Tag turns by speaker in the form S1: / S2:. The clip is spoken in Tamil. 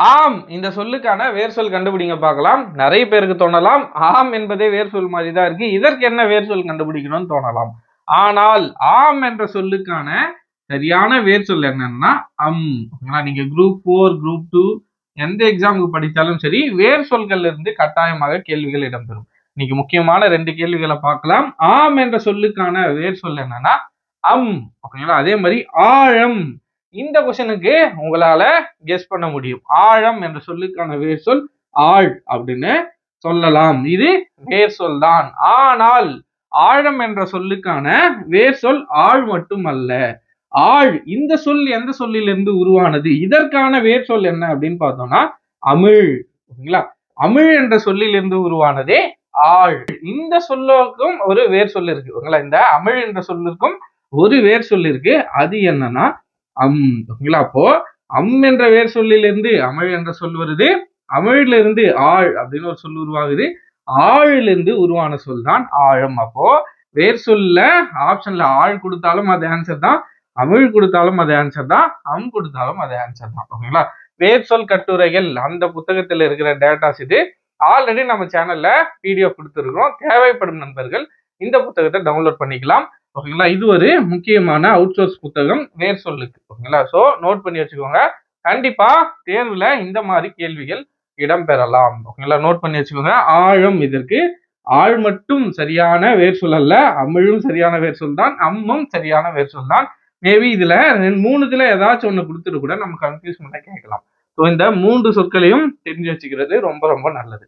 S1: ஆம் இந்த சொல்லுக்கான வேர் சொல் கண்டுபிடிங்க பார்க்கலாம். நிறைய பேருக்கு தோணலாம். ஆம் என்பதே வேர் சொல் மாதிரி தான் இருக்கு. இதற்கு என்ன வேர் சொல் கண்டுபிடிக்கணும்னு தோணலாம். ஆனால் ஆம் என்ற சொல்லுக்கான சரியான வேர் சொல் என்னன்னா அம். ஓகேங்களா நீங்க குரூப் ஃபோர் குரூப் டூ எந்த எக்ஸாமுக்கு படித்தாலும் சரி வேர் சொல்கள் இருந்து கட்டாயமாக கேள்விகள் இடம்பெறும். இன்னைக்கு முக்கியமான ரெண்டு கேள்விகளை பார்க்கலாம். ஆம் என்ற சொல்லுக்கான வேர் சொல் என்னன்னா அம். ஓகேங்களா? அதே மாதிரி ஆழம். இந்த கொஸ்டினுக்கு உங்களால கெஸ் பண்ண முடியும். ஆழம் என்ற சொல்லுக்கான வேர் சொல் ஆழ் அப்படின்னு சொல்லலாம். இது வேர் சொல் தான் ஆனால் ஆழம் என்ற சொல்லுக்கான வேர் சொல் ஆள் மட்டுமல்ல. ஆழ் இந்த சொல் எந்த சொல்லிலிருந்து உருவானது? இதற்கான வேர் சொல் என்ன அப்படின்னு பார்த்தோம்னா அமிழ். ஓகேங்களா? அமிழ் என்ற சொல்லிலிருந்து உருவானதே ஆழ். இந்த சொல்லுக்கும் ஒரு வேர் சொல் இருக்கு. ஓகேங்களா? இந்த அமிழ் என்ற சொல்லுக்கும் ஒரு வேர் சொல் இருக்கு. அது என்னன்னா அம். ஓகேங்களா? அப்போ அம் என்ற வேர் சொல்லிலிருந்து அமிழ் என்ற சொல் வருது. அமிழிலிருந்து ஆழ் அப்படின்னு ஒரு சொல் உருவாகுது. ஆழிலிருந்து உருவான சொல் தான் ஆழம். அப்போ வேர் சொல்ல ஆப்ஷன்ல ஆழ் கொடுத்தாலும் அது ஆன்சர் தான் அமிழ் கொடுத்தாலும் அது ஆன்சர் தான் அம் கொடுத்தாலும் அது ஆன்சர் தான். ஓகேங்களா? வேர் சொல் கட்டுரைகள் அந்த புத்தகத்தில் இருக்கிற டேட்டாஸ் இது. ஆல்ரெடி நம்ம சேனல்ல பிடிஎஃப் கொடுத்துருக்கோம் தேவைப்படும் நண்பர்கள் இந்த புத்தகத்தை டவுன்லோட் பண்ணிக்கலாம். ஓகேங்களா? இது ஒரு முக்கியமான அவுட் சோர்ஸ் புத்தகம் வேர் சொல்லுக்கு. ஓகேங்களா? ஸோ நோட் பண்ணி வச்சுக்கோங்க. கண்டிப்பா தேர்வுல இந்த மாதிரி கேள்விகள் இடம்பெறலாம். ஓகேங்களா? நோட் பண்ணி வச்சுக்கோங்க. ஆழம் இதற்கு. ஆழ் மட்டும் சரியான வேர் சொல் அல்ல அமிழும் சரியான வேர் சொல் தான் அம்மும் சரியான வேர் சொல் தான். மேபி இதுல ரெண்டு மூணுத்துல ஏதாச்சும் ஒண்ணு கொடுத்துட்டு கூட நம்ம கன்ஃபியூஸ் பண்ண கேட்கலாம். ஸோ இந்த மூன்று சொற்களையும் தெரிஞ்சு வச்சுக்கிறது ரொம்ப ரொம்ப நல்லது.